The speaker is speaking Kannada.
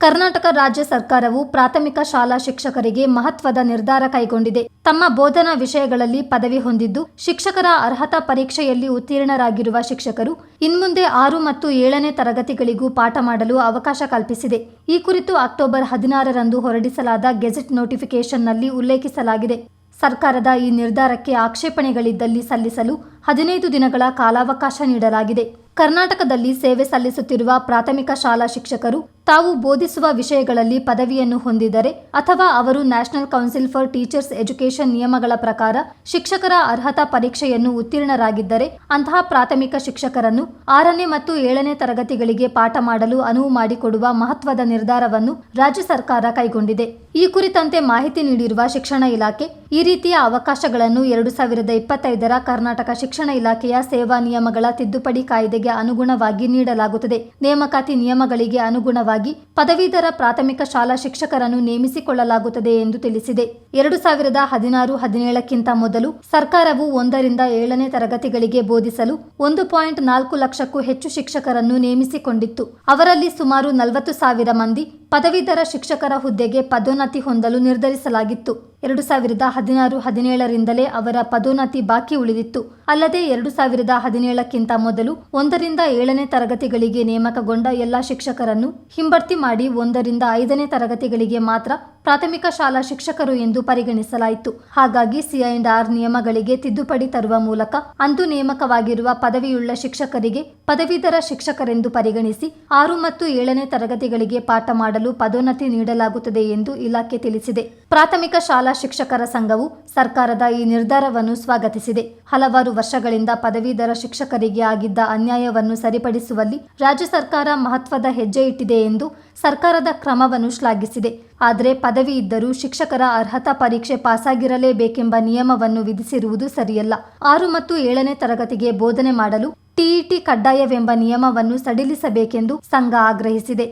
ಕರ್ನಾಟಕ ರಾಜ್ಯ ಸರ್ಕಾರವು ಪ್ರಾಥಮಿಕ ಶಾಲಾ ಶಿಕ್ಷಕರಿಗೆ ಮಹತ್ವದ ನಿರ್ಧಾರ ಕೈಗೊಂಡಿದೆ. ತಮ್ಮ ಬೋಧನಾ ವಿಷಯಗಳಲ್ಲಿ ಪದವಿ ಹೊಂದಿದ್ದು, ಶಿಕ್ಷಕರ ಅರ್ಹತಾ ಪರೀಕ್ಷೆಯಲ್ಲಿ ಉತ್ತೀರ್ಣರಾಗಿರುವ ಶಿಕ್ಷಕರು ಇನ್ಮುಂದೆ ಆರು ಮತ್ತು ಏಳನೇ ತರಗತಿಗಳಿಗೂ ಪಾಠ ಮಾಡಲು ಅವಕಾಶ ಕಲ್ಪಿಸಿದೆ. ಈ ಕುರಿತು ಅಕ್ಟೋಬರ್ ಹದಿನಾರರಂದು ಹೊರಡಿಸಲಾದ ಗೆಜೆಟ್ ನೋಟಿಫಿಕೇಶನ್ನಲ್ಲಿ ಉಲ್ಲೇಖಿಸಲಾಗಿದೆ. ಸರ್ಕಾರದ ಈ ನಿರ್ಧಾರಕ್ಕೆ ಆಕ್ಷೇಪಣೆಗಳಿದ್ದಲ್ಲಿ ಸಲ್ಲಿಸಲು ಹದಿನೈದು ದಿನಗಳ ಕಾಲಾವಕಾಶ ನೀಡಲಾಗಿದೆ. ಕರ್ನಾಟಕದಲ್ಲಿ ಸೇವೆ ಸಲ್ಲಿಸುತ್ತಿರುವ ಪ್ರಾಥಮಿಕ ಶಾಲಾ ಶಿಕ್ಷಕರು ತಾವು ಬೋಧಿಸುವ ವಿಷಯಗಳಲ್ಲಿ ಪದವಿಯನ್ನು ಹೊಂದಿದರೆ ಅಥವಾ ಅವರು national council for teachers education ನಿಯಮಗಳ ಪ್ರಕಾರ ಶಿಕ್ಷಕರ ಅರ್ಹತಾ ಪರೀಕ್ಷೆಯನ್ನು ಉತ್ತೀರ್ಣರಾಗಿದ್ದರೆ ಅಂತಹ ಪ್ರಾಥಮಿಕ ಶಿಕ್ಷಕರನ್ನು ಆರನೇ ಮತ್ತು ಏಳನೇ ತರಗತಿಗಳಿಗೆ ಪಾಠ ಮಾಡಲು ಅನುವು ಮಾಡಿಕೊಡುವ ಮಹತ್ವದ ನಿರ್ಧಾರವನ್ನು ರಾಜ್ಯ ಸರ್ಕಾರ ಕೈಗೊಂಡಿದೆ. ಈ ಕುರಿತಂತೆ ಮಾಹಿತಿ ನೀಡಿರುವ ಶಿಕ್ಷಣ ಇಲಾಖೆ ಈ ರೀತಿಯ ಅವಕಾಶಗಳನ್ನು ಎರಡು ಸಾವಿರದ ಇಪ್ಪತ್ತೈದರ ಕರ್ನಾಟಕ ಶಿಕ್ಷಣ ಇಲಾಖೆಯ ಸೇವಾ ನಿಯಮಗಳ ತಿದ್ದುಪಡಿ ಕಾಯ್ದೆಗೆ ಅನುಗುಣವಾಗಿ ನೀಡಲಾಗುತ್ತದೆ. ನೇಮಕಾತಿ ನಿಯಮಗಳಿಗೆ ಅನುಗುಣವಾಗಿ ಪದವೀಧರ ಪ್ರಾಥಮಿಕ ಶಾಲಾ ಶಿಕ್ಷಕರನ್ನು ನೇಮಿಸಿಕೊಳ್ಳಲಾಗುತ್ತದೆ ಎಂದು ತಿಳಿಸಿದೆ. ಎರಡು ಸಾವಿರದ ಹದಿನಾರು ಹದಿನೇಳಕ್ಕಿಂತ ಮೊದಲು ಸರ್ಕಾರವು ಒಂದರಿಂದ ಏಳನೇ ತರಗತಿಗಳಿಗೆ ಬೋಧಿಸಲು ಒಂದು ಪಾಯಿಂಟ್ ನಾಲ್ಕು ಲಕ್ಷಕ್ಕೂ ಹೆಚ್ಚು ಶಿಕ್ಷಕರನ್ನು ನೇಮಿಸಿಕೊಂಡಿತ್ತು. ಅವರಲ್ಲಿ ಸುಮಾರು ನಲವತ್ತು ಸಾವಿರ ಮಂದಿ ಪದವೀಧರ ಶಿಕ್ಷಕರ ಹುದ್ದೆಗೆ ಪದೋನ್ನತಿ ಹೊಂದಲು ನಿರ್ಧರಿಸಲಾಗಿತ್ತು. ಎರಡು ಸಾವಿರದ ಹದಿನಾರು ಹದಿನೇಳರಿಂದಲೇ ಅವರ ಪದೋನ್ನತಿ ಬಾಕಿ ಉಳಿದಿತ್ತು. ಅಲ್ಲದೆ ಎರಡು ಸಾವಿರದ ಹದಿನೇಳಕ್ಕಿಂತ ಮೊದಲು ಒಂದರಿಂದ ಏಳನೇ ತರಗತಿಗಳಿಗೆ ನೇಮಕಗೊಂಡ ಎಲ್ಲ ಶಿಕ್ಷಕರನ್ನು ಹಿಂಬಡ್ತಿ ಮಾಡಿ ಒಂದರಿಂದ ಐದನೇ ತರಗತಿಗಳಿಗೆ ಮಾತ್ರ ಪ್ರಾಥಮಿಕ ಶಾಲಾ ಶಿಕ್ಷಕರು ಎಂದು ಪರಿಗಣಿಸಲಾಯಿತು. ಹಾಗಾಗಿ ಸಿ ಅಂಡ್ ಆರ್ ನಿಯಮಗಳಿಗೆ ತಿದ್ದುಪಡಿ ತರುವ ಮೂಲಕ ಅಂದು ನೇಮಕವಾಗಿರುವ ಪದವಿಯುಳ್ಳ ಶಿಕ್ಷಕರಿಗೆ ಪದವೀಧರ ಶಿಕ್ಷಕರೆಂದು ಪರಿಗಣಿಸಿ ಆರು ಮತ್ತು ಏಳನೇ ತರಗತಿಗಳಿಗೆ ಪಾಠ ಮಾಡಲು ಪದೋನ್ನತಿ ನೀಡಲಾಗುತ್ತದೆ ಎಂದು ಇಲಾಖೆ ತಿಳಿಸಿದೆ. ಪ್ರಾಥಮಿಕ ಶಾಲಾ ಶಿಕ್ಷಕರ ಸಂಘವು ಸರ್ಕಾರದ ಈ ನಿರ್ಧಾರವನ್ನು ಸ್ವಾಗತಿಸಿದೆ. ಹಲವಾರು ವರ್ಷಗಳಿಂದ ಪದವೀಧರ ಶಿಕ್ಷಕರಿಗೆ ಆಗಿದ್ದ ಅನ್ಯಾಯವನ್ನು ಸರಿಪಡಿಸುವಲ್ಲಿ ರಾಜ್ಯ ಸರ್ಕಾರ ಮಹತ್ವದ ಹೆಜ್ಜೆ ಇಟ್ಟಿದೆ ಎಂದು ಸರ್ಕಾರದ ಕ್ರಮವನ್ನು ಶ್ಲಾಘಿಸಿದೆ. ಆದರೆ ಪದವಿ ಇದ್ದರೂ ಶಿಕ್ಷಕರ ಅರ್ಹತಾ ಪರೀಕ್ಷೆ ಪಾಸಾಗಿರಲೇಬೇಕೆಂಬ ನಿಯಮವನ್ನು ವಿಧಿಸಿರುವುದು ಸರಿಯಲ್ಲ. ಆರು ಮತ್ತು ಏಳನೇ ತರಗತಿಗೆ ಬೋಧನೆ ಮಾಡಲು ಟಿಇಟಿ ಕಡ್ಡಾಯವೆಂಬ ನಿಯಮವನ್ನು ಸಡಿಲಿಸಬೇಕೆಂದು ಸಂಘ ಆಗ್ರಹಿಸಿದೆ.